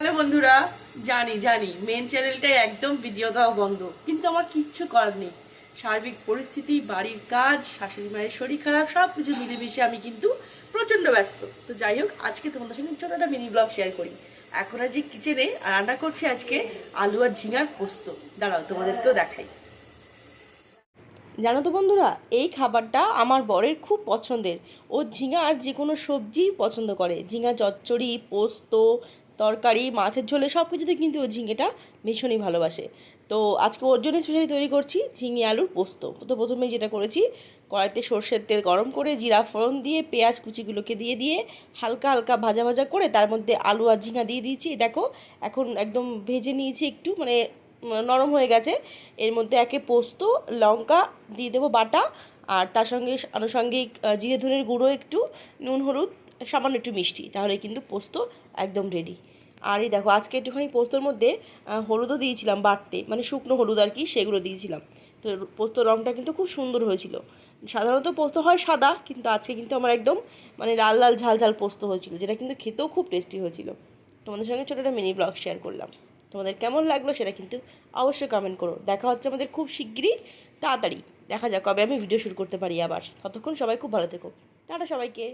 Hello বন্ধুরা, জানি জানি মেন চ্যানেলটায় একদম ভিডিও দেওয়া বন্ধ, কিন্তু আমার কিচ্ছু করার নেই। সার্বিক পরিস্থিতি, বাড়ির কাজ, শাশুড়ি মায়ের শরীর খারাপ সব কিছু মিলেমিশে আমি কিন্তু প্রচণ্ড ব্যস্ত। তো যাই হোক, আজকে তোমাদের সঙ্গে ছোটো একটা মিনি ব্লগ শেয়ার করি। এখন আজ কিচেনে রান্না করছি আজকে আলু আর ঝিঙার পোস্ত। দাঁড়াও, তোমাদেরকেও দেখাই। জানো তো বন্ধুরা, এই খাবারটা আমার বরের খুব পছন্দের। ও ঝিঙা আর যে কোনো সবজি পছন্দ করে। ঝিঙা, চচ্চড়ি, পোস্ত তরকারি, মাছের ঝোলে সব কিছুতে কিন্তু ও ঝিঙেটা ভীষণই ভালোবাসে। তো আজকে ওর জন্য স্পেশালি তৈরি করছি ঝিঙে আলুর পোস্ত। তো প্রথমেই যেটা করেছি, কড়াইতে সর্ষের তেল গরম করে জিরা ফোড়ন দিয়ে, পেঁয়াজ কুচিগুলোকে দিয়ে দিয়ে হালকা হালকা ভাজা ভাজা করে তার মধ্যে আলু আর ঝিঙা দিয়ে দিয়েছি। দেখো, এখন একদম ভেজে নিয়েছি একটু মানে নরম হয়ে গেছে। এর মধ্যে একে পোস্ত, লঙ্কা দিয়ে দেবো বাটা, আর তার সঙ্গে আনুষঙ্গিক জিরে ধনের গুঁড়ো একটু, নুন, হলুদ সামান্য একটু মিষ্টি, তাহলে কিন্তু পোস্ত একদম রেডি আর এই দেখো, আজকে একটুখানি পোস্তর মধ্যে হলুদও দিয়েছিলাম বাড়তে মানে শুকনো হলুদ আর কি, সেগুলো দিয়েছিলাম। তো পোস্তর রঙটা কিন্তু খুব সুন্দর হয়েছিল। সাধারণত পোস্ত হয় সাদা, কিন্তু আজকে কিন্তু আমার একদম মানে লাল লাল ঝাল ঝাল পোস্ত হয়েছিল, যেটা কিন্তু খেতেও খুব টেস্টি হয়েছিল। তোমাদের সঙ্গে ছোটো একটা মিনি ব্লগ শেয়ার করলাম। তোমাদের কেমন লাগল সেটা কিন্তু অবশ্যই কমেন্ট করো। দেখা হচ্ছে আমাদের খুব শিগগিরই, তাড়াতাড়ি। দেখা যাক কবে আমি ভিডিও শুরু করতে পারি আবার। ততক্ষণ সবাই খুব ভালো থেকো। টাটা সবাইকে।